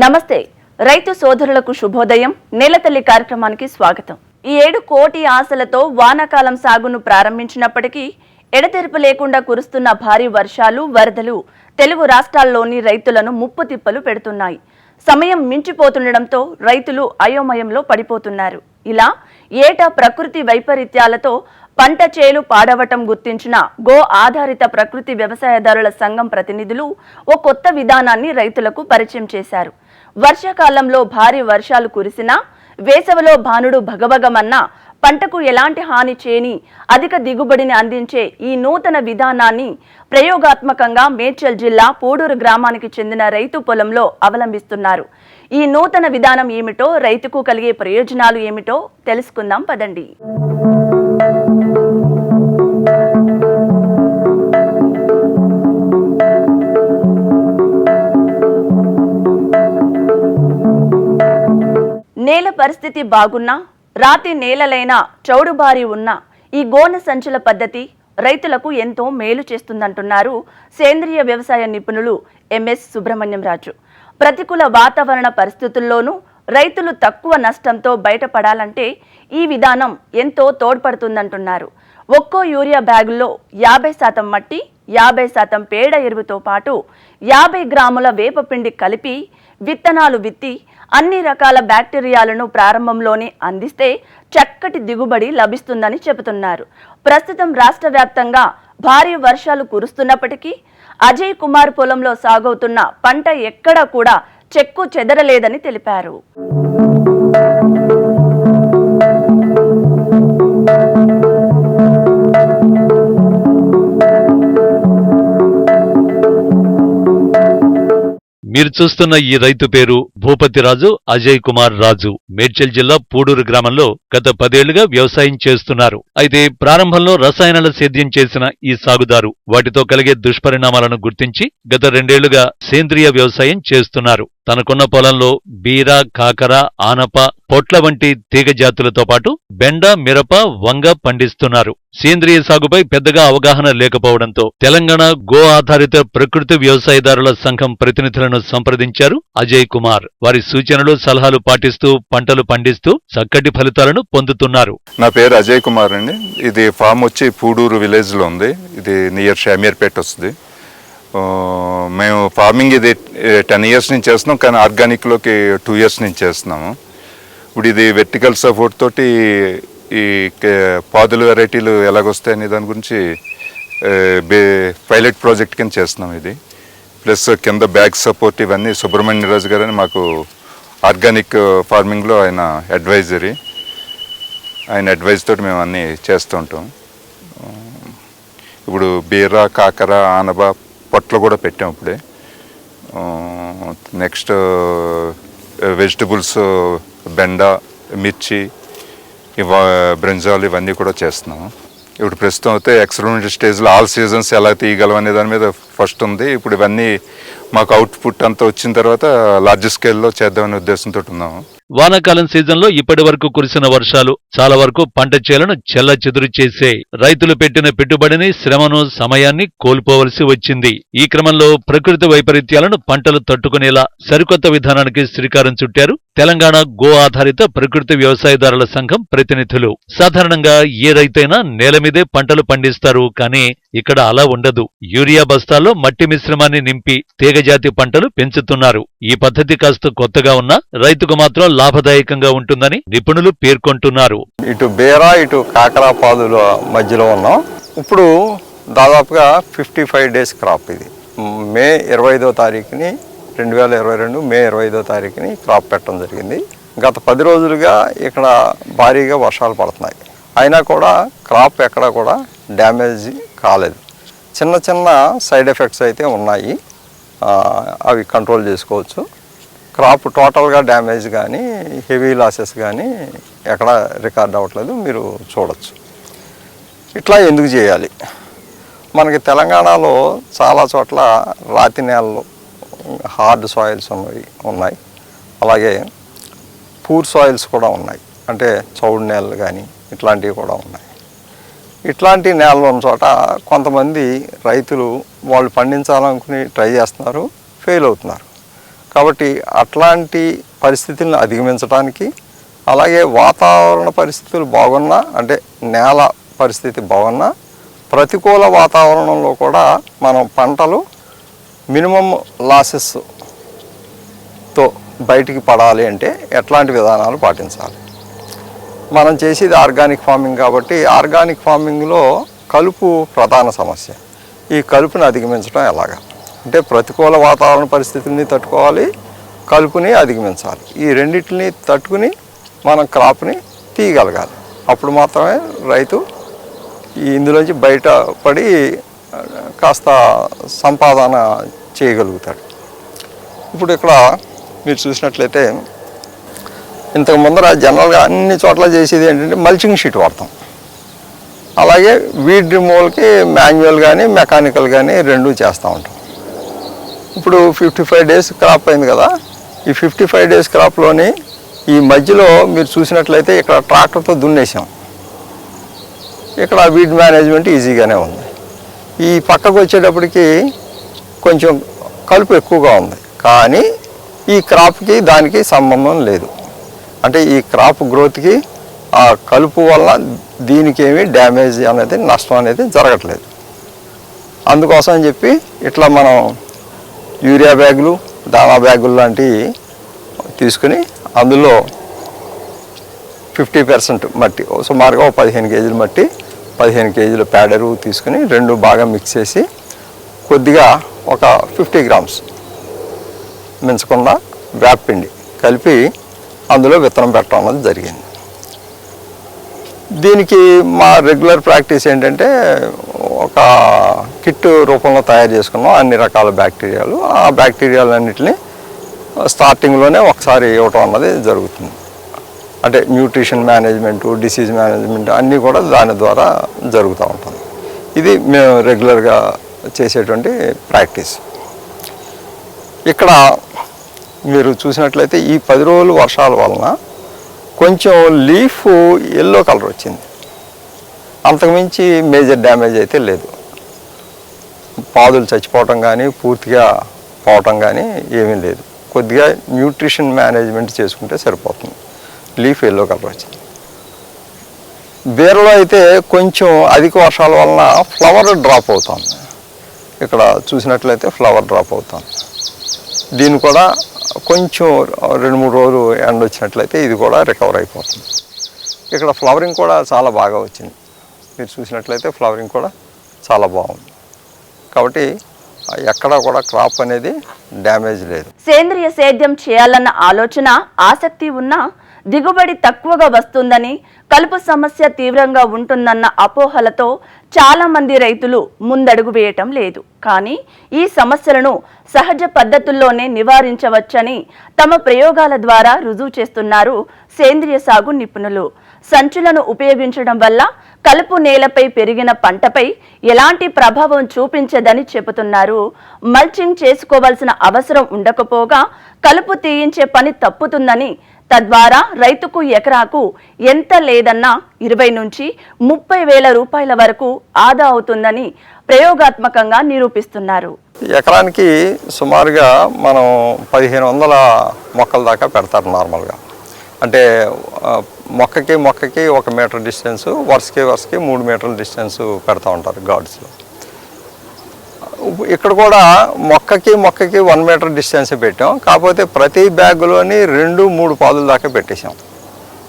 నమస్తే రైతు సోదరులకు శుభోదయం. నేలతల్లి కార్యక్రమానికి స్వాగతం. ఈ ఏడు కోటి ఆశలతో వానాకాలం సాగును ప్రారంభించినప్పటికీ ఎడతెరపు లేకుండా కురుస్తున్న భారీ వర్షాలు వరదలు తెలుగు రాష్ట్రాల్లోని రైతులను ముప్పు తిప్పలు పెడుతున్నాయి. సమయం మించిపోతుండటంతో రైతులు అయోమయంలో పడిపోతున్నారు. ఇలా ఏటా ప్రకృతి వైపరీత్యాలతో పంట చేలు పాడవటం గుర్తించిన గో ఆధారిత ప్రకృతి వ్యవసాయదారుల సంఘం ప్రతినిధులు ఓ కొత్త విధానాన్ని రైతులకు పరిచయం చేశారు. వర్షాకాలంలో భారీ వర్షాలు కురిసినా వేసవిలో భానుడు భగభగమన్న పంటకు ఎలాంటి హాని చేయని అధిక దిగుబడిని అందించే ఈ నూతన విధానాన్ని ప్రయోగాత్మకంగా మేడ్చల్ జిల్లా పూడూరు గ్రామానికి చెందిన రైతు పొలంలో అవలంబిస్తున్నారు. ఈ నూతన విధానం ఏమిటో రైతుకు కలిగే ప్రయోజనాలు ఏమిటో తెలుసుకుందాం పదండి. నేల పరిస్థితి బాగున్నా రాతి నేలలైన చౌడుబారి ఉన్న ఈ గోన సంచుల పద్ధతి రైతులకు ఎంతో మేలు చేస్తుందంటున్నారు సేంద్రియ వ్యవసాయ నిపుణులు ఎంఎస్ సుబ్రహ్మణ్యం రాజు. ప్రతికూల వాతావరణ పరిస్థితుల్లోనూ రైతులు తక్కువ నష్టంతో బయటపడాలంటే ఈ విధానం ఎంతో తోడ్పడుతుందంటున్నారు. ఒక్కో యూరియా బ్యాగుల్లో యాభై శాతం మట్టి యాభై శాతం పేడ ఎరువుతో పాటు యాభై గ్రాముల వేపపిండి కలిపి విత్తనాలు విత్తి అన్ని రకాల బ్యాక్టీరియాలను ప్రారంభంలోనే అందిస్తే చక్కటి దిగుబడి లభిస్తుందని చెబుతున్నారు. ప్రస్తుతం రాష్ట్ర వ్యాప్తంగా భారీ వర్షాలు కురుస్తున్నప్పటికీ అజయ్ కుమార్ పొలంలో సాగవుతున్న పంట ఎక్కడా కూడా చెక్కు చెదరలేదని తెలిపారు. మీరు చూస్తున్న ఈ రైతు పేరు భూపతిరాజు అజయ్ కుమార్ రాజు. మేడ్చల్ జిల్లా పూడూరు గ్రామంలో గత పదేళ్ళుగా వ్యవసాయం చేస్తున్నారు. అయితే ప్రారంభంలో రసాయనాల సేద్యం చేసిన ఈ సాగుదారు వాటితో కలిగే దుష్పరిణామాలను గుర్తించి గత రెండేళ్ళుగా సేంద్రియ వ్యవసాయం చేస్తున్నారు. తనకున్న పొలంలో బీర కాకర ఆనప పొట్ల వంటి తీగ జాతులతో పాటు బెండ మిరప వంగ పండిస్తున్నారు. సేంద్రియ సాగుపై పెద్దగా అవగాహన లేకపోవడంతో తెలంగాణ గో ఆధారిత ప్రకృతి వ్యవసాయదారుల సంఘం ప్రతినిధులను సంప్రదించారు అజయ్ కుమార్. వారి సూచనలు సలహాలు పాటిస్తూ పంటలు పండిస్తూ చక్కటి ఫలితాలను పొందుతున్నారు. నా పేరు అజయ్ కుమార్ అండి. ఇది ఫామ్ వచ్చి పూడూరు విలేజ్లో ఉంది. ఇది నియర్ షామీర్పేట వస్తుంది. మేము ఫార్మింగ్ ఇది టెన్ ఇయర్స్ నుంచి చేస్తున్నాం కానీ ఆర్గానిక్లోకి టూ ఇయర్స్ నుంచి చేస్తున్నాము. ఇప్పుడు ఇది వెర్టికల్ సపోర్ట్ తోటి ఈ పాదుల వెరైటీలు ఎలాగొస్తాయి అనే దాని గురించి పైలట్ ప్రాజెక్ట్ కింద చేస్తున్నాం ఇది. ప్లస్ కింద బ్యాగ్ సపోర్ట్ ఇవన్నీ సుబ్రహ్మణ్య రాజు గారు అని మాకు ఆర్గానిక్ ఫార్మింగ్లో ఆయన అడ్వైజరీ ఆయన అడ్వైజ్ తోటి మేము అన్నీ చేస్తూ ఉంటాం. ఇప్పుడు బీర కాకర ఆనబ పొట్లు కూడా పెట్టాం ఇప్పుడే. నెక్స్ట్ వెజిటబుల్స్ బెండ మిర్చి ఇవ బ్రింజాలు ఇవన్నీ కూడా చేస్తున్నాము. ఇప్పుడు ప్రస్తుతం అయితే ఎక్స్పెరిమెంటల్ స్టేజ్లో ఆల్ సీజన్స్ ఎలా తీయగలం అనే దాని మీద ఫస్ట్ ఉంది. ఇప్పుడు ఇవన్నీ మాకు అవుట్పుట్ అంతా వచ్చిన తర్వాత లార్జ్ స్కేల్లో చేద్దామనే ఉద్దేశంతో ఉన్నాము. వానాకాలం సీజన్లో ఇప్పటి వరకు కురిసిన వర్షాలు చాలా వరకు పంట చేలను చెల్ల చెదురు చేసే. రైతులు పెట్టిన పెట్టుబడిని శ్రమను సమయాన్ని కోల్పోవలసి వచ్చింది. ఈ క్రమంలో ప్రకృతి వైపరీత్యాలను పంటలు తట్టుకునేలా సరికొత్త విధానానికి శ్రీకారం చుట్టారు తెలంగాణ గో ఆధారిత ప్రకృతి వ్యవసాయదారుల సంఘం ప్రతినిధులు. సాధారణంగా ఏ రైతైనా నేల మీదే పంటలు పండిస్తారు కానీ ఇక్కడ అలా ఉండదు. యూరియా బస్తాల్లో మట్టి మిశ్రమాన్ని నింపి తీగజాతి పంటలు పెంచుతున్నారు. ఈ పద్ధతి కాస్త కొత్తగా ఉన్నా రైతుకు మాత్రం లాభదాయకంగా ఉంటుందని నిపుణులు పేర్కొంటున్నారు. ఇటు బేరా ఇటు కాకరాపాదుల మధ్యలో ఉన్నాం. ఇప్పుడు దాదాపుగా ఫిఫ్టీ ఫైవ్ డేస్ క్రాప్ ఇది. మే ఇరవై ఐదో తారీఖుని రెండు వేల ఇరవై రెండు మే ఇరవై ఐదో తారీఖుని క్రాప్ పెట్టడం జరిగింది. గత పది రోజులుగా ఇక్కడ భారీగా వర్షాలు పడుతున్నాయి. అయినా కూడా క్రాప్ ఎక్కడ కూడా డ్యామేజ్ కాలేదు. చిన్న చిన్న సైడ్ ఎఫెక్ట్స్ అయితే ఉన్నాయి. అవి కంట్రోల్ చేసుకోవచ్చు. క్రాప్ టోటల్గా డ్యామేజ్ కానీ హెవీ లాసెస్ కానీ ఎక్కడ రికార్డ్ అవ్వట్లేదు మీరు చూడొచ్చు. ఇట్లా ఎందుకు చేయాలి? మనకి తెలంగాణలో చాలా చోట్ల రాతి నేలలు హార్డ్ సాయిల్స్ ఉన్నాయి ఉన్నాయి. అలాగే పూర్ సాయిల్స్ కూడా ఉన్నాయి. అంటే చౌడు నేలలు కానీ ఇట్లాంటివి కూడా ఉన్నాయి. ఇట్లాంటి నేలలు ఉన్న చోట కొంతమంది రైతులు వాళ్ళు పండించాలనుకుని ట్రై చేస్తున్నారు ఫెయిల్ అవుతున్నారు. కాబట్టి అట్లాంటి పరిస్థితులను అధిగమించడానికి అలాగే వాతావరణ పరిస్థితులు బాగున్నా అంటే నేల పరిస్థితి బాగున్నా ప్రతికూల వాతావరణంలో కూడా మనం పంటలు మినిమం లాసెస్తో బయటికి పడాలి అంటే ఎట్లాంటి విధానాలు పాటించాలి. మనం చేసేది ఆర్గానిక్ ఫార్మింగ్ కాబట్టి ఆర్గానిక్ ఫార్మింగ్లో కలుపు ప్రధాన సమస్య. ఈ కలుపును అధిగమించడం ఎలాగా? అంటే ప్రతికూల వాతావరణ పరిస్థితుల్ని తట్టుకోవాలి కలుపుని అధిగమించాలి. ఈ రెండింటిని తట్టుకుని మనం క్రాప్ని తీయగలగాలి. అప్పుడు మాత్రమే రైతు ఈ ఇందులోంచి బయటపడి కాస్త సంపాదన చేయగలుగుతాడు. ఇప్పుడు ఇక్కడ మీరు చూసినట్లయితే ఇంతకు ముందర జనరల్గా అన్ని చోట్ల చేసేది ఏంటంటే మల్చింగ్ షీట్ వాడతాం. అలాగే వీడ్ రిమూవల్కి మాన్యువల్ కానీ మెకానికల్ కానీ రెండూ చేస్తూ ఉంటాం. ఇప్పుడు ఫిఫ్టీ ఫైవ్ డేస్ క్రాప్ అయింది కదా. ఈ ఫిఫ్టీ ఫైవ్ డేస్ క్రాప్లోని ఈ మధ్యలో మీరు చూసినట్లయితే ఇక్కడ ట్రాక్టర్తో దున్నేసాం. ఇక్కడ వీడ్ మేనేజ్మెంట్ ఈజీగానే ఉంది. ఈ పక్కకు వచ్చేటప్పటికి కొంచెం కలుపు ఎక్కువగా ఉంది. కానీ ఈ క్రాప్కి దానికి సంబంధం లేదు. అంటే ఈ క్రాప్ గ్రోత్కి ఆ కలుపు వల్ల దీనికి ఏమీ డ్యామేజ్ అనేది నష్టం అనేది జరగట్లేదు. అందుకోసం అని చెప్పి ఇట్లా మనం యూరియా బ్యాగులు దానా బ్యాగులు లాంటివి తీసుకుని అందులో ఫిఫ్టీ పర్సెంట్ మట్టి సుమారుగా ఒక పదిహేను కేజీలు మట్టి పదిహేను కేజీలు ప్యాడరు తీసుకుని రెండు బాగా మిక్స్ చేసి కొద్దిగా ఒక ఫిఫ్టీ గ్రామ్స్ మించకుండా వేపపిండి కలిపి అందులో విత్తనం పెట్టడం అనేది జరిగింది. దీనికి మా రెగ్యులర్ ప్రాక్టీస్ ఏంటంటే ఒక కిట్ రూపంలో తయారు చేసుకున్నాం అన్ని రకాల బ్యాక్టీరియాలు ఆ బ్యాక్టీరియాలన్నింటినీ స్టార్టింగ్లోనే ఒకసారి ఇవ్వటం అన్నది జరుగుతుంది. అంటే న్యూట్రిషన్ మేనేజ్మెంటు డిసీజ్ మేనేజ్మెంట్ అన్నీ కూడా దాని ద్వారా జరుగుతూ ఉంటుంది. ఇది మేము రెగ్యులర్గా చేసేటువంటి ప్రాక్టీస్ ఇక్కడ మీరు చూసినట్లయితే ఈ పది రోజులు వర్షాల వలన కొంచెం లీఫ్ ఎల్లో కలర్ వచ్చింది. అంతకుమించి మేజర్ డ్యామేజ్ అయితే లేదు. పాదులు చచ్చిపోవటం కానీ పూర్తిగా పోవటం కానీ ఏమీ లేదు. కొద్దిగా న్యూట్రిషన్ మేనేజ్మెంట్ చేసుకుంటే సరిపోతుంది. లీఫ్ ఎల్లో కలర్ వచ్చింది. బీరలో అయితే కొంచెం అధిక వర్షాల వలన ఫ్లవర్ డ్రాప్ అవుతుంది. ఇక్కడ చూసినట్లయితే ఫ్లవర్ డ్రాప్ అవుతుంది. దీన్ని కూడా కొంచెం రెండు మూడు రోజులు ఎండ వచ్చినట్లయితే ఇది కూడా రికవర్ అయిపోతుంది. ఇక్కడ ఫ్లవరింగ్ కూడా చాలా బాగా వచ్చింది. మీరు చూసినట్లయితే ఫ్లవరింగ్ కూడా చాలా బాగుంది. కాబట్టి ఎక్కడా కూడా క్రాప్ అనేది డ్యామేజ్ లేదు. సేంద్రియ సేద్యం చేయాలన్న ఆలోచన ఆసక్తి ఉన్నా దిగుబడి తక్కువగా వస్తుందని కలుపు సమస్య తీవ్రంగా ఉంటుందన్న అపోహలతో చాలా మంది రైతులు ముందడుగు వేయటం లేదు. కానీ ఈ సమస్యలను సహజ పద్ధతుల్లోనే నివారించవచ్చని తమ ప్రయోగాల ద్వారా రుజువు చేస్తున్నారు సేంద్రియ సాగు నిపుణులు. సంచులను ఉపయోగించడం వల్ల కలుపు నేలపై పెరిగిన పంటపై ఎలాంటి ప్రభావం చూపించదని చెబుతున్నారు. మల్చింగ్ చేసుకోవాల్సిన అవసరం ఉండకపోగా కలుపు తీయించే పని తప్పుతుందని తద్వారా రైతుకు ఎకరాకు ఎంత లేదన్నా ఇరవై నుంచి ముప్పై వేల రూపాయల వరకు ఆదా అవుతుందని ప్రయోగాత్మకంగా నిరూపిస్తున్నారు. ఎకరానికి సుమారుగా మనం పదిహేను వందల మొక్కల దాకా పెడతారు నార్మల్గా. అంటే మొక్కకి మొక్కకి ఒక మీటర్ డిస్టెన్స్ వరుసకి వరుసకి మూడు మీటర్ల డిస్టెన్స్ పెడతా ఉంటారు గాడ్స్లో ఇక్కడ కూడా మొక్కకి మొక్కకి వన్ మీటర్ డిస్టెన్స్ పెట్టాం. కాకపోతే ప్రతి బ్యాగ్లోని రెండు మూడు పాదుల దాకా పెట్టేసాం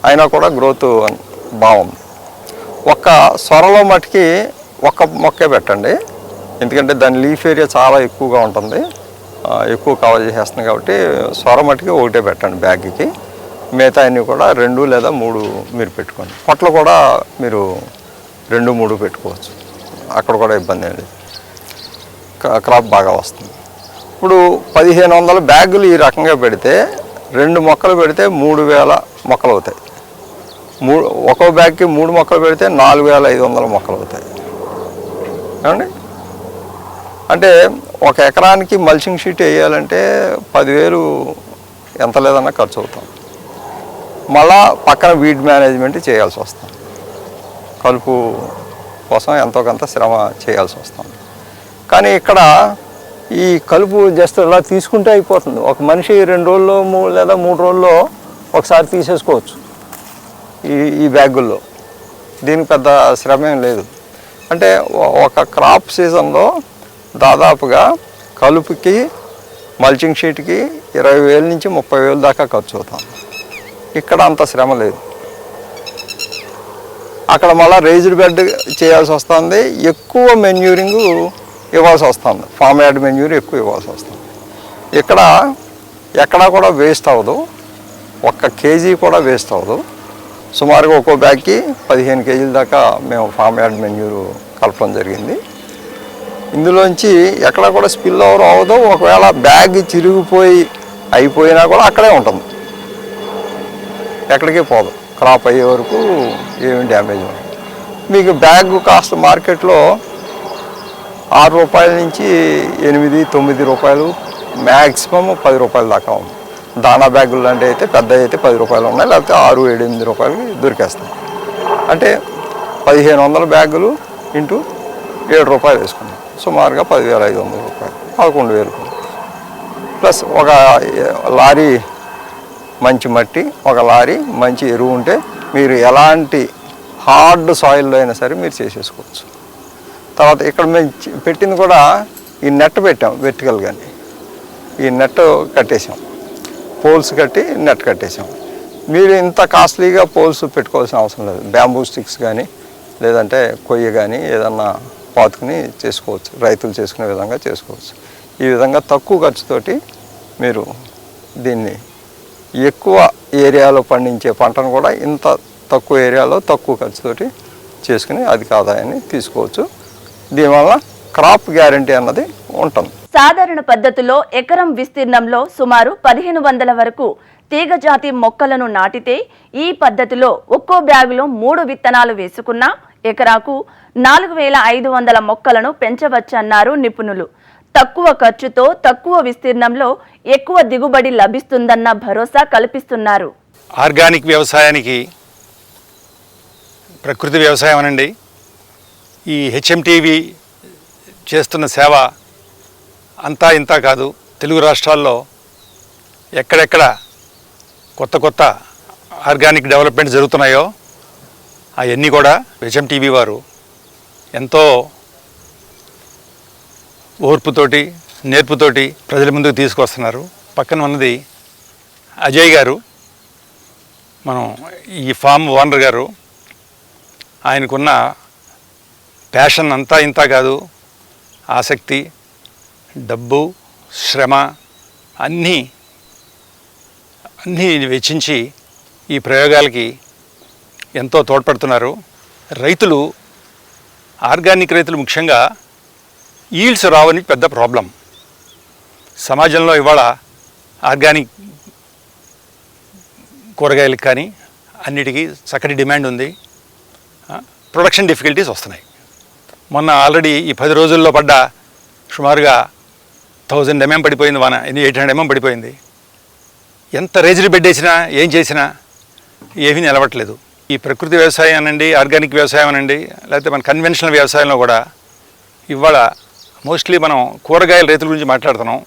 అయినా కూడా గ్రోత్ బాగుంది ఒక్క సొరలో మటుకి ఒక్క మొక్కే పెట్టండి. ఎందుకంటే దాని లీఫ్ ఏరియా చాలా ఎక్కువగా ఉంటుంది. ఎక్కువ కవర్ చేసేస్తుంది కాబట్టి సొర మటుకి ఒకటే పెట్టండి బ్యాగ్కి. మిగతా అన్ని కూడా రెండు లేదా మూడు మీరు పెట్టుకోండి. పొట్లు కూడా మీరు రెండు మూడు పెట్టుకోవచ్చు. అక్కడ కూడా ఇబ్బంది ఏం లేదు. క- క్రాప్ బాగా వస్తుంది. ఇప్పుడు పదిహేను వందల బ్యాగులు ఈ రకంగా పెడితే రెండు మొక్కలు పెడితే మూడు వేల మొక్కలు అవుతాయి. మూడు ఒక్కో బ్యాగ్కి మూడు మొక్కలు పెడితే నాలుగు వేల ఐదు వందల మొక్కలు అవుతాయి. ఏమండి? అంటే ఒక ఎకరానికి మల్చింగ్ షీట్ వేయాలంటే పదివేలు ఎంత లేదన్నా ఖర్చు అవుతాం. మళ్ళా పక్కన వీడ్ మేనేజ్మెంట్ చేయాల్సి వస్తుంది. కలుపు కోసం ఎంతో కొంత శ్రమ చేయాల్సి వస్తుంది. కానీ ఇక్కడ ఈ కలుపు జస్ట్ ఇలా తీసుకుంటే అయిపోతుంది. ఒక మనిషి రెండు రోజుల్లో మూడు లేదా మూడు రోజుల్లో ఒకసారి తీసేసుకోవచ్చు. ఈ ఈ బ్యాగుల్లో. దీనికి పెద్ద శ్రమ ఏం లేదు. అంటే ఒక క్రాప్ సీజన్లో దాదాపుగా కలుపుకి మల్చింగ్ షీట్కి ఇరవై వేల నుంచి ముప్పై వేలు దాకా ఖర్చు అవుతాం. ఇక్కడ అంత శ్రమ లేదు. అక్కడ మళ్ళీ రేజ్డ్ బెడ్ చేయాల్సి వస్తుంది. ఎక్కువ మెన్యూరింగ్ ఇవ్వాల్సి వస్తుంది. ఫామ్ యాడ్ మెన్యూర్ ఎక్కువ ఇవ్వాల్సి వస్తుంది. ఇక్కడ ఎక్కడా కూడా వేస్ట్ అవ్వదు. ఒక్క కేజీ కూడా వేస్ట్ అవ్వదు. సుమారుగా ఒక్కో బ్యాగ్కి పదిహేను కేజీల దాకా మేము ఫామ్ యాడ్ మెన్యూర్ కలపడం జరిగింది. ఇందులోంచి ఎక్కడ కూడా స్పిల్ ఓవర్ అవ్వదు. ఒకవేళ బ్యాగ్ చిరిగిపోయి అయిపోయినా కూడా అక్కడే ఉంటుంది. ఎక్కడికి పోదు. క్రాప్ అయ్యే వరకు ఏమి డ్యామేజ్ ఉండదు. మీకు బ్యాగ్ కాస్ట్ మార్కెట్లో ఆరు రూపాయల నుంచి ఎనిమిది తొమ్మిది రూపాయలు మ్యాక్సిమం పది రూపాయల దాకా ఉంది. దానా బ్యాగులు లాంటివి అయితే పెద్ద అయితే పది రూపాయలు ఉన్నాయి లేకపోతే ఆరు ఏడు ఎనిమిది రూపాయలకి దొరికేస్తాయి. అంటే పదిహేను వందల బ్యాగులు ఇంటూ ఏడు రూపాయలు వేసుకున్నాం. సుమారుగా పదివేల ఐదు వందల రూపాయలు పదకొండు వేలు. ప్లస్ ఒక లారీ మంచి మట్టి ఒక లారీ మంచి ఎరువు ఉంటే మీరు ఎలాంటి హార్డ్ సాయిల్లో అయినా సరే మీరు చేసేసుకోవచ్చు. తర్వాత ఇక్కడ మేము పెట్టింది కూడా ఈ నెట్ పెట్టాం వెర్టికల్గాని ఈ నెట్ కట్టేసాం. పోల్స్ కట్టి నెట్ కట్టేసాం. మీరు ఇంత కాస్ట్లీగా పోల్స్ పెట్టుకోవాల్సిన అవసరం లేదు. బ్యాంబూ స్టిక్స్ కానీ లేదంటే కొయ్య కానీ ఏదన్నా పాతుకుని చేసుకోవచ్చు. రైతులు చేసుకునే విధంగా చేసుకోవచ్చు. ఈ విధంగా తక్కువ ఖర్చుతోటి మీరు దీన్ని ఎక్కువ ఏరియాలో పండించే పంటను కూడా ఇంత తక్కువ ఏరియాలో తక్కువ ఖర్చుతోటి చేసుకుని అధిక ఆదాయాన్ని తీసుకోవచ్చు. దీనివల్ల క్రాప్ గ్యారంటీ అన్నది ఉంటుంది. సాధారణ పద్ధతిలో ఎకరం విస్తీర్ణంలో సుమారు పదిహేను వందల వరకు తీగజాతి మొక్కలను నాటితే ఈ పద్ధతిలో ఒక్కో బ్యాగులో మూడు విత్తనాలు వేసుకున్నా ఎకరాకు నాలుగు వేల ఐదు వందల మొక్కలను పెంచవచ్చన్నారు నిపుణులు. తక్కువ ఖర్చుతో తక్కువ విస్తీర్ణంలో ఎక్కువ దిగుబడి లభిస్తుందన్న భరోసా కల్పిస్తున్నారు. ఆర్గానిక్ వ్యవసాయానికి ప్రకృతి వ్యవసాయం అనండి ఈ హెచ్ఎంటీవీ చేస్తున్న సేవ అంతా ఇంతా కాదు. తెలుగు రాష్ట్రాల్లో ఎక్కడెక్కడ కొత్త కొత్త ఆర్గానిక్ డెవలప్మెంట్ జరుగుతున్నాయో అవన్నీ కూడా హెచ్ఎంటీవీ వారు ఎంతో ఓర్పుతోటి నేర్పుతోటి ప్రజల ముందుకు తీసుకొస్తున్నారు. పక్కన ఉన్నది అజయ్ గారు. మనం ఈ ఫామ్ ఓనర్ గారు. ఆయనకున్న ప్యాషన్ అంతా ఇంత కాదు. ఆసక్తి డబ్బు శ్రమ అన్నీ అన్నీ వెచ్చించి ఈ ప్రయోగాలకి ఎంతో తోడ్పడుతున్నారు. రైతులు ఆర్గానిక్ రైతులు ముఖ్యంగా ఈల్డ్స్ రావని పెద్ద ప్రాబ్లం. సమాజంలో ఇవాళ ఆర్గానిక్ కూరగాయలకు కానీ అన్నిటికీ చక్కటి డిమాండ్ ఉంది. ప్రొడక్షన్ డిఫికల్టీస్ వస్తున్నాయి. మొన్న ఆల్రెడీ ఈ పది రోజుల్లో పడ్డ సుమారుగా థౌజండ్ ఎంఎం పడిపోయింది వాన ఎయిట్ హండ్రెడ్ ఎంఎం పడిపోయింది. ఎంత రేజులు బెడ్ వేసినా ఏం చేసినా ఏమీ నిలవట్లేదు ఈ ప్రకృతి వ్యవసాయం అనండి ఆర్గానిక్ వ్యవసాయం అనండి లేకపోతే మన కన్వెన్షనల్ వ్యవసాయంలో కూడా ఇవాళ మోస్ట్లీ మనం కూరగాయల రైతుల గురించి మాట్లాడుతున్నాం.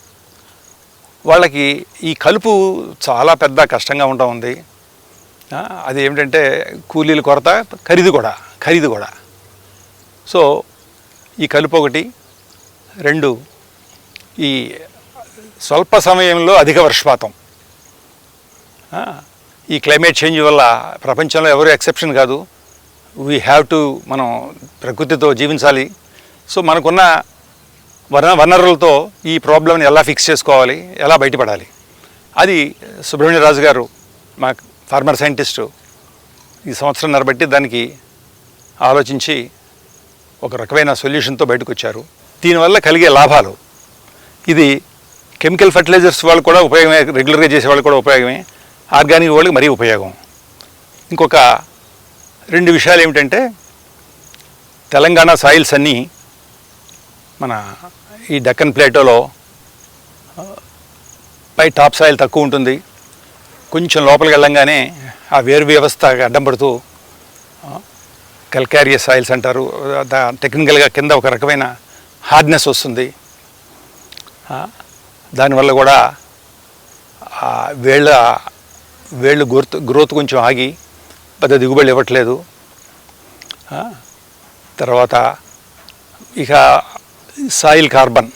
వాళ్ళకి ఈ కలుపు చాలా పెద్ద కష్టంగా ఉంటా ఉంది. అది ఏమిటంటే కూలీల కొరత ఖరీదు కూడా ఖరీదు కూడా. సో ఈ కలుపు ఒకటి. రెండు ఈ స్వల్ప సమయంలో అధిక వర్షపాతం. ఈ క్లైమేట్ చేంజ్ వల్ల ప్రపంచంలో ఎవరు ఎక్సెప్షన్ కాదు. వీ హ్యావ్ టు మనం ప్రకృతితో జీవించాలి. సో మనకున్న వన వనరులతో ఈ ప్రాబ్లమ్ని ఎలా ఫిక్స్ చేసుకోవాలి ఎలా బయటపడాలి? అది సుబ్రహ్మణ్య రాజు గారు మా ఫార్మర్ సైంటిస్టు ఈ సంవత్సరం బట్టి దానికి ఆలోచించి ఒక రకమైన సొల్యూషన్తో బయటకు వచ్చారు దీనివల్ల కలిగే లాభాలు. ఇది కెమికల్ ఫర్టిలైజర్స్ వాళ్ళు కూడా ఉపయోగమే రెగ్యులర్గా చేసే వాళ్ళు కూడా ఉపయోగమే. ఆర్గానిక్ వాళ్ళకి మరీ ఉపయోగం. ఇంకొక రెండు విషయాలు ఏమిటంటే తెలంగాణ సాయిల్స్ అన్నీ మన ఈ డక్కన్ ప్లేటోలో పై టాప్ సాయిల్ తక్కువ ఉంటుంది. కొంచెం లోపలికి వెళ్ళంగానే ఆ వేరు వ్యవస్థ అడ్డం పడుతూ కల్కారియస్ సాయిల్స్ అంటారు. దా- టెక్నికల్గా కింద ఒక రకమైన హార్డ్నెస్ వస్తుంది. దానివల్ల కూడా వేళ్ళ వేళ్ళు గ్రోత్ గ్రోత్ కొంచెం ఆగి పెద్ద దిగుబడి ఇవ్వట్లేదు. తర్వాత ఇక సాయిల్ కార్బన్.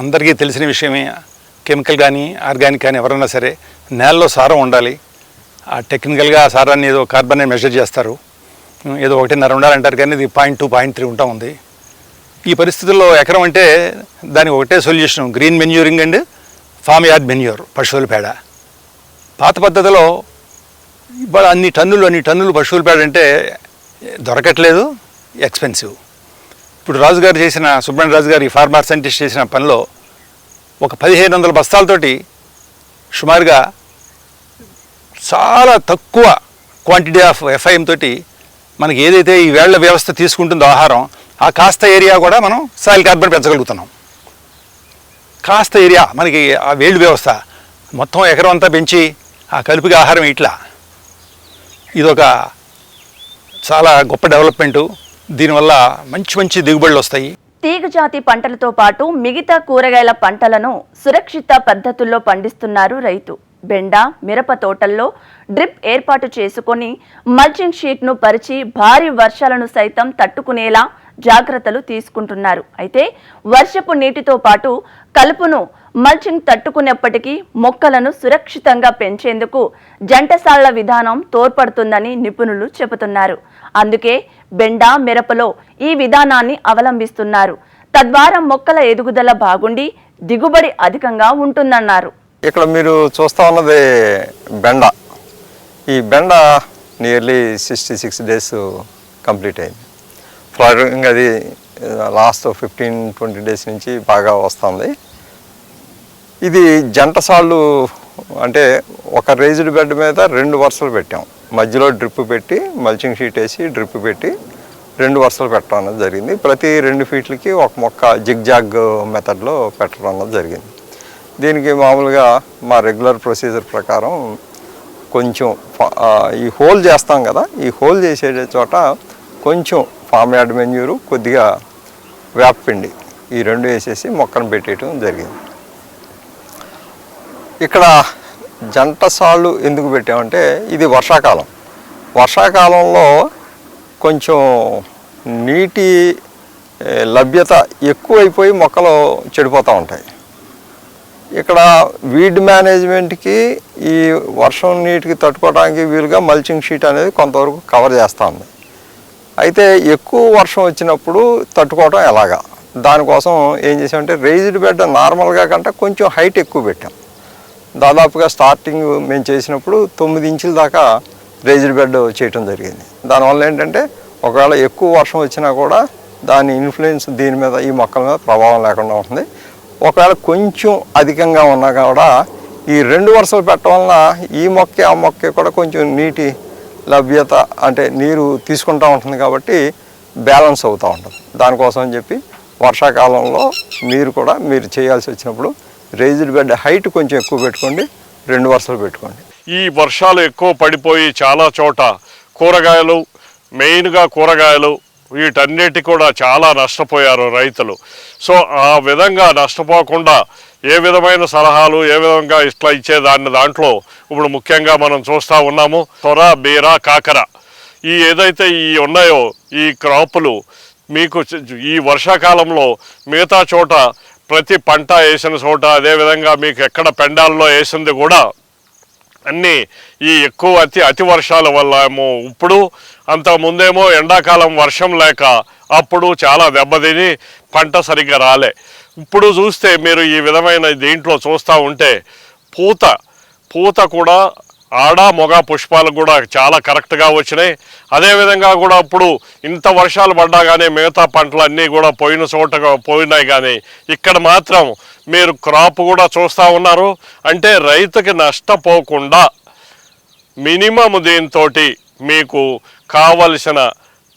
అందరికీ తెలిసిన విషయమే. కెమికల్ కానీ ఆర్గానిక్ కానీ ఎవరైనా సరే నేలలో సారం ఉండాలి. ఆ టెక్నికల్గా ఆ సారాన్ని ఏదో కార్బన్ మెజర్ చేస్తారు. ఏదో ఒకటిన్నర ఉండాలంటారు కానీ ఇది పాయింట్ టూ పాయింట్ త్రీ ఉంటా ఉంది. ఈ పరిస్థితుల్లో ఎకరం అంటే దానికి ఒకటే solution green manuring and farm yard manure పశువుల పేడ. పాత పద్ధతిలో ఇవాళ అన్ని టన్నులు అన్ని టన్నులు పశువుల పేడ అంటే దొరకట్లేదు ఎక్స్పెన్సివ్. ఇప్పుడు రాజుగారు చేసిన సుబ్రహ్మణ్య రాజు గారి ఫార్మర్ సైంటిస్ట్ చేసిన పనిలో ఒక పదిహేను వందల బస్తాలతోటి సుమారుగా చాలా తక్కువ క్వాంటిటీ ఆఫ్ ఎఫ్ఐఎం తోటి మనకి ఏదైతే ఈ వేళ్ళ వ్యవస్థ తీసుకుంటుందో ఆహారం ఆ కాస్త ఏరియా కూడా మనం సాయిల్ కార్బన్ పెంచగలుగుతున్నాం. కాస్త ఏరియా మనకి ఆ వేళ్ళు వ్యవస్థ మొత్తం ఎకరం అంతా పెంచి ఆ కలుపుకి ఆహారం ఇట్లా. ఇదొక చాలా గొప్ప డెవలప్మెంటు దీనివల్ల మంచి మంచి దిగుబడులు వస్తాయి. తీగజాతి పంటలతో పాటు మిగతా కూరగాయల పంటలను సురక్షిత పద్ధతుల్లో పండిస్తున్నారు రైతు. బెండ మిరప తోటల్లో డ్రిప్ ఏర్పాటు చేసుకొని మల్చింగ్ షీట్ను పరిచి భారీ వర్షాలను సైతం తట్టుకునేలా జాగ్రత్తలు తీసుకుంటున్నారు. అయితే వర్షపు నీటితో పాటు కలుపును మల్చింగ్ తట్టుకునేప్పటికీ మొక్కలను సురక్షితంగా పెంచేందుకు జంటసాళ్ళ విధానం తోడ్పడుతుందని నిపుణులు చెబుతున్నారు. అందుకే బెండ మిరపలో ఈ విధానాన్ని అవలంబిస్తున్నారు. తద్వారా మొక్కల ఎదుగుదల బాగుండి దిగుబడి అధికంగా ఉంటుందన్నారు. ఇక్కడ మీరు చూస్తూ ఉన్నది బెండ. ఈ బెండ nearly sixty six days complete అయింది. ఫ్లవరింగ్ అది లాస్ట్ ఫిఫ్టీన్ ట్వంటీ డేస్ నుంచి బాగా వస్తుంది. ఇది జంట సాళ్ళు అంటే ఒక రేజ్డ్ బెడ్ మీద రెండు వరుసలు పెట్టాం. మధ్యలో డ్రిప్ పెట్టి మల్చింగ్ షీట్ వేసి డ్రిప్ పెట్టి రెండు వరుసలు పెట్టడం అనేది జరిగింది. ప్రతి రెండు ఫీట్లకి ఒక మొక్క జిగ్జాగ్ మెథడ్లో పెట్టడం అనేది జరిగింది. దీనికి మామూలుగా మా రెగ్యులర్ ప్రొసీజర్ ప్రకారం కొంచెం ఈ హోల్ చేస్తాం కదా ఈ హోల్ చేసే చోట కొంచెం ఫామ్ యార్డ్ మెన్యూరు కొద్దిగా వేపపిండి ఈ రెండు వేసేసి మొక్కను పెట్టేయటం జరిగింది. ఇక్కడ జంట సాళ్ళు ఎందుకు పెట్టామంటే ఇది వర్షాకాలం. వర్షాకాలంలో కొంచెం నీటి లభ్యత ఎక్కువైపోయి మొక్కలు చెడిపోతూ ఉంటాయి. ఇక్కడ వీడ్ మేనేజ్మెంట్కి ఈ వర్షం నీటికి తట్టుకోవడానికి వీలుగా మల్చింగ్ షీట్ అనేది కొంతవరకు కవర్ చేస్తూ ఉంది. అయితే ఎక్కువ వర్షం వచ్చినప్పుడు తట్టుకోవడం ఎలాగా? దానికోసం ఏం చేసామంటే రేజ్డ్ బెడ్ నార్మల్గా కంటే కొంచెం హైట్ ఎక్కువ పెట్టాం. దాదాపుగా స్టార్టింగ్ మేము చేసినప్పుడు తొమ్మిది ఇంచుల దాకా రేజ్డ్ బెడ్ చేయటం జరిగింది. దానివల్ల ఏంటంటే ఒకవేళ ఎక్కువ వర్షం వచ్చినా కూడా దాని ఇన్ఫ్లుయెన్స్ దీని మీద ఈ మొక్కల మీద ప్రభావం లేకుండా ఉంటుంది. ఒకవేళ కొంచెం అధికంగా ఉన్నా కూడా ఈ రెండు వరుసలు పెట్టడం వలన ఈ మొక్క ఆ మొక్క కూడా కొంచెం నీటి లభ్యత అంటే నీరు తీసుకుంటూ ఉంటుంది కాబట్టి బ్యాలెన్స్ అవుతూ ఉంటుంది. దానికోసం అని చెప్పి వర్షాకాలంలో మీరు కూడా మీరు చేయాల్సి వచ్చినప్పుడు రేజ్డ్ బెడ్ హైట్ కొంచెం ఎక్కువ పెట్టుకోండి రెండు వరుసలు పెట్టుకోండి. ఈ వర్షాలు ఎక్కువ పడిపోయి చాలా చోట కూరగాయలు మెయిన్గా కూరగాయలు వీటన్నిటి కూడా చాలా నష్టపోయారు రైతులు. సో ఆ విధంగా నష్టపోకుండా ఏ విధమైన సలహాలు ఏ విధంగా ఇట్లా ఇచ్చేదాన్ని దాంట్లో ఇప్పుడు ముఖ్యంగా మనం చూస్తూ ఉన్నాము తొర బీర కాకర. ఈ ఏదైతే ఈ ఉన్నాయో ఈ క్రాపులు మీకు ఈ వర్షాకాలంలో మిగతా చోట ప్రతి పంట వేసిన చోట అదేవిధంగా మీకు ఎక్కడ పెండాల్లో వేసింది కూడా అన్నీ ఈ ఎక్కువ అతి అతి వర్షాల వల్ల ఏమో ఇప్పుడు అంత ముందేమో ఎండాకాలం వర్షం లేక అప్పుడు చాలా దెబ్బతిని పంట సరిగ్గా రాలే. ఇప్పుడు చూస్తే మీరు ఈ విధమైన దీంట్లో చూస్తూ ఉంటే పూత పూత కూడా ఆడ మొగ పుష్పాలు కూడా చాలా కరెక్ట్గా వచ్చినాయి. అదేవిధంగా కూడా ఇప్పుడు ఇంత వర్షాలు పడ్డా కానీ మిగతా పంటలు అన్నీ కూడా పోయిన చోట పోయినాయి కానీ ఇక్కడ మాత్రం మీరు క్రాప్ కూడా చూస్తూ ఉన్నారు. అంటే రైతుకి నష్టపోకుండా మినిమం దీంతో మీకు కావలసిన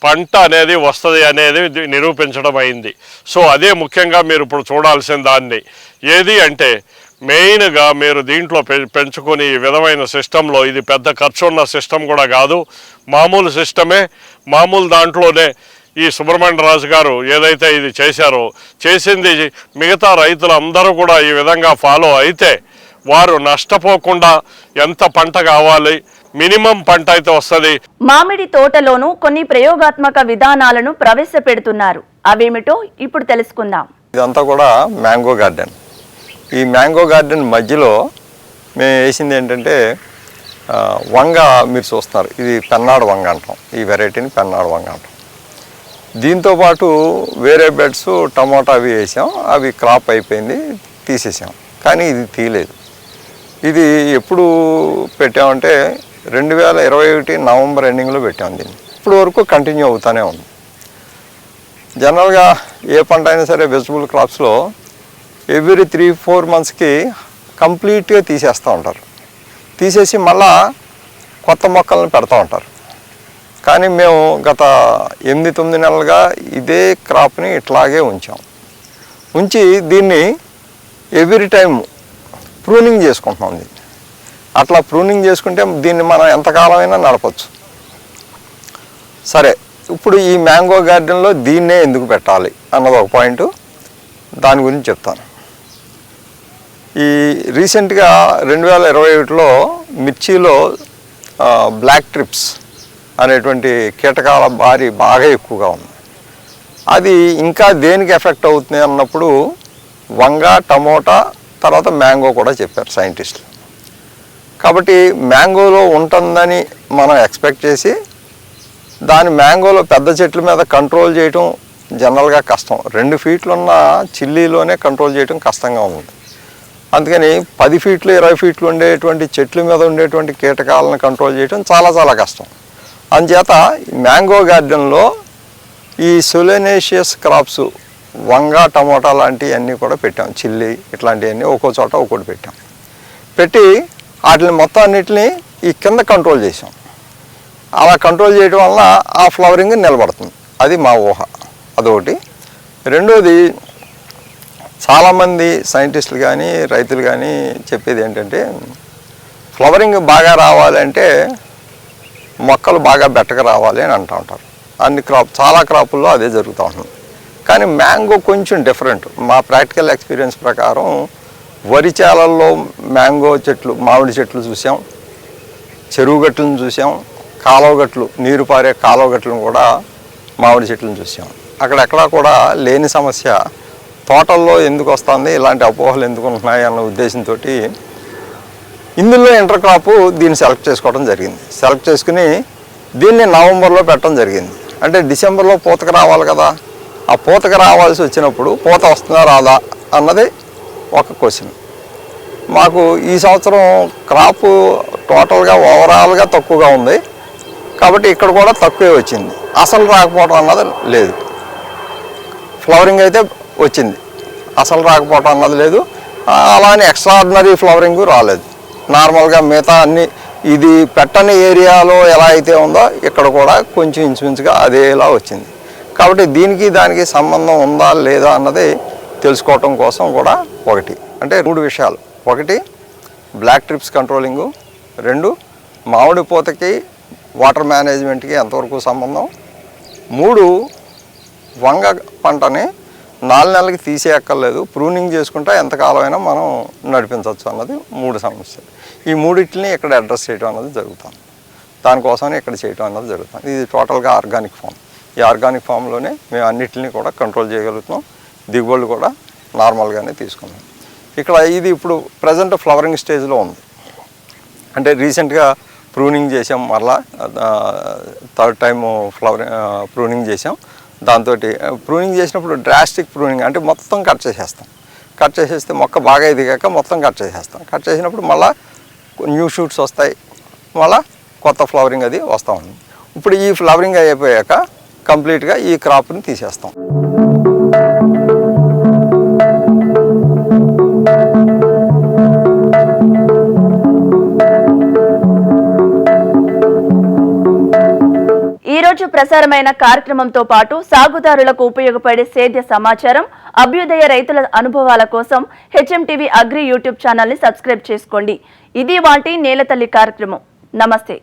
పంట అనేది వస్తుంది అనేది నిరూపించడం అయింది. సో అదే ముఖ్యంగా మీరు ఇప్పుడు చూడాల్సిన దాన్ని. ఏది అంటే మెయిన్గా మీరు దీంట్లో పె- పెంచుకుని ఈ విధమైన సిస్టంలో ఇది పెద్ద ఖర్చు ఉన్న సిస్టమ్ కూడా కాదు. మామూలు సిస్టమే. మామూలు దాంట్లోనే ఈ సుబ్రహ్మణ్య రాజు గారు ఏదైతే ఇది చేశారో చేసింది మిగతా రైతులందరూ కూడా ఈ విధంగా ఫాలో అయితే వారు నష్టపోకుండా ఎంత పంట కావాలి మినిమం పంట అయితే వస్తుంది. మామిడి తోటలోనూ కొన్ని ప్రయోగాత్మక విధానాలను ప్రవేశపెడుతున్నారు. అవేమిటో ఇప్పుడు తెలుసుకుందాం. ఇదంతా కూడా మ్యాంగో గార్డెన్. ఈ మ్యాంగో గార్డెన్ మధ్యలో మేము వేసింది ఏంటంటే వంగ మీరు చూస్తున్నారు. ఇది పెన్నాడు వంగ అంటాం. ఈ వెరైటీని పెన్నాడు వంగ అంటాం. దీంతో పాటు వేరే బెడ్స్ టమాటా అవి వేసాం. అవి క్రాప్ అయిపోయింది తీసేసాం. కానీ ఇది తీయలేదు. ఇది ఎప్పుడు పెట్టామంటే రెండు వేల ఇరవై ఒకటి నవంబర్ ఎండింగ్లో పెట్టాం దీన్ని. ఇప్పుడు వరకు కంటిన్యూ అవుతూనే ఉంది. జనరల్గా ఏ పంట అయినా సరే వెజిటబుల్ క్రాప్స్లో ఎవ్రీ త్రీ ఫోర్ మంత్స్కి కంప్లీట్గా తీసేస్తూ ఉంటారు. తీసేసి మళ్ళా కొత్త మొక్కలను పెడతా ఉంటారు. కానీ మేము గత ఎనిమిది తొమ్మిది నెలలుగా ఇదే క్రాప్ని ఇట్లాగే ఉంచాం. ఉంచి దీన్ని ఎవ్రీ టైం ప్రూనింగ్ చేసుకుంటున్నాం దీన్ని. అట్లా ప్రూనింగ్ చేసుకుంటే దీన్ని మనం ఎంతకాలమైనా నడపచ్చు. సరే ఇప్పుడు ఈ మ్యాంగో గార్డెన్లో దీన్నే ఎందుకు పెట్టాలి అన్నది ఒక పాయింట్. దాని గురించి చెప్తాను. ఈ రీసెంట్గా రెండు వేల ఇరవై ఒకటిలో మిర్చిలో బ్లాక్ ట్రిప్స్ అనేటువంటి కీటకాల బారి బాగా ఎక్కువగా ఉంది. అది ఇంకా దేనికి ఎఫెక్ట్ అవుతుంది అన్నప్పుడు వంగ టమోటా తర్వాత మ్యాంగో కూడా చెప్పారు సైంటిస్టులు. కాబట్టి మ్యాంగోలో ఉంటుందని మనం ఎక్స్పెక్ట్ చేసి దాని మ్యాంగోలో పెద్ద చెట్ల మీద కంట్రోల్ చేయటం జనరల్గా కష్టం. రెండు ఫీట్లున్న చిల్లీలోనే కంట్రోల్ చేయటం కష్టంగా ఉంది. అందుకని పది ఫీట్లు ఇరవై ఫీట్లు ఉండేటువంటి చెట్ల మీద ఉండేటువంటి కీటకాలను కంట్రోల్ చేయడం చాలా చాలా కష్టం. అందుచేత మ్యాంగో గార్డెన్లో ఈ సొలెనేషియస్ క్రాప్స్ వంగ టమోటా లాంటివన్నీ కూడా పెట్టాం. చిల్లి ఇట్లాంటివన్నీ ఒక్కో చోట ఒక్కోటి పెట్టాం. పెట్టి వాటిని మొత్తం అన్నిటిని ఈ కింద కంట్రోల్ చేసాం అలా కంట్రోల్ చేయడం వల్ల ఆ ఫ్లవరింగ్ నిలబడుతుంది. అది మా ఊహ. అదొకటి. రెండోది చాలామంది సైంటిస్టులు కానీ రైతులు కానీ చెప్పేది ఏంటంటే ఫ్లవరింగ్ బాగా రావాలంటే మొక్కలు బాగా బెట్టగా రావాలి అని అంటూ ఉంటారు. అన్ని క్రాప్ చాలా క్రాపుల్లో అదే జరుగుతూ ఉంటుంది. కానీ మ్యాంగో కొంచెం డిఫరెంట్. మా ప్రాక్టికల్ ఎక్స్పీరియన్స్ ప్రకారం వరి చేలల్లో మ్యాంగో చెట్లు మామిడి చెట్లు చూసాం. చెరువు గట్లను చూసాం. కాలువ గట్లు నీరు పారే కాలువ గట్లను కూడా మామిడి చెట్లను చూసాం. అక్కడెక్కడా కూడా లేని సమస్య తోటల్లో ఎందుకు వస్తుంది ఇలాంటి అపోహలు ఎందుకు ఉంటున్నాయి అన్న ఉద్దేశంతో ఇందులో ఇంటర్ క్రాప్ దీన్ని సెలెక్ట్ చేసుకోవడం జరిగింది. సెలెక్ట్ చేసుకుని దీన్ని నవంబర్లో పెట్టడం జరిగింది. అంటే డిసెంబర్లో పూతకు రావాలి కదా. ఆ పూతకు రావాల్సి వచ్చినప్పుడు పూత వస్తుందా రాదా అన్నది ఒక క్వశ్చన్. మాకు ఈ సంవత్సరం క్రాప్ టోటల్గా ఓవరాల్గా తక్కువగా ఉంది. కాబట్టి ఇక్కడ కూడా తక్కువే వచ్చింది. అసలు రాకపోవడం అన్నది లేదు. ఫ్లవరింగ్ అయితే వచ్చింది. అసలు రాకపోవటం అన్నది లేదు. అలానే ఎక్స్ట్రాడినరీ ఫ్లవరింగ్ రాలేదు. నార్మల్గా మిగతా అన్ని ఇది పెట్టని ఏరియాలో ఎలా అయితే ఉందో ఇక్కడ కూడా కొంచెం ఇంచుమించుగా అదేలా వచ్చింది. కాబట్టి దీనికి దానికి సంబంధం ఉందా లేదా అన్నది తెలుసుకోవటం కోసం కూడా ఒకటి. అంటే మూడు విషయాలు. ఒకటి బ్లాక్ ట్రిప్స్ కంట్రోలింగు రెండు మామిడి పూతకి వాటర్ మేనేజ్మెంట్కి ఎంతవరకు సంబంధం? మూడు వంగ పంటని నాలుగు నెలలకి తీసేయక్కర్లేదు ప్రూనింగ్ చేసుకుంటే ఎంతకాలమైనా మనం నడిపించవచ్చు అన్నది మూడు సమస్యలు. ఈ మూడింటిని ఇక్కడ అడ్రస్ చేయడం అన్నది జరుగుతుంది దానికోసమే ఇక్కడ చేయడం అన్నది జరుగుతుంది ఇది టోటల్గా ఆర్గానిక్ ఫామ్. ఈ ఆర్గానిక్ ఫామ్లోనే మేము అన్నిటిని కూడా కంట్రోల్ చేయగలుగుతున్నాం. దిగుబడులు కూడా నార్మల్గానే తీసుకున్నాం ఇక్కడ ఇది ఇప్పుడు ప్రజెంట్ ఫ్లవరింగ్ స్టేజ్లో ఉంది. అంటే రీసెంట్గా ప్రూనింగ్ చేసాం మరలా థర్డ్ టైం ఫ్లవరింగ్ ప్రూనింగ్ చేసాం దాంతో ప్రూనింగ్ చేసినప్పుడు డ్రాస్టిక్ ప్రూనింగ్ అంటే మొత్తం కట్ చేసేస్తాం. కట్ చేసేస్తే మొక్క బాగా ఎదిగాక మొత్తం కట్ చేసేస్తాం. కట్ చేసినప్పుడు మళ్ళీ న్యూ షూట్స్ వస్తాయి. మళ్ళీ కొత్త ఫ్లవరింగ్ అది వస్తూ ఉంది. ఇప్పుడు ఈ ఫ్లవరింగ్ అయిపోయాక కంప్లీట్గా ఈ క్రాప్ని తీసేస్తాం. ఈరోజు ప్రసారమైన కార్యక్రమంతో పాటు సాగుదారులకు ఉపయోగపడే సేద్య సమాచారం అభ్యుదయ రైతుల అనుభవాల కోసం హెచ్ఎంటీవీ అగ్రి యూట్యూబ్ ఛానల్ని సబ్స్క్రైబ్ చేసుకోండి. ఇది వాటి నేలతల్లి కార్యక్రమం. నమస్తే.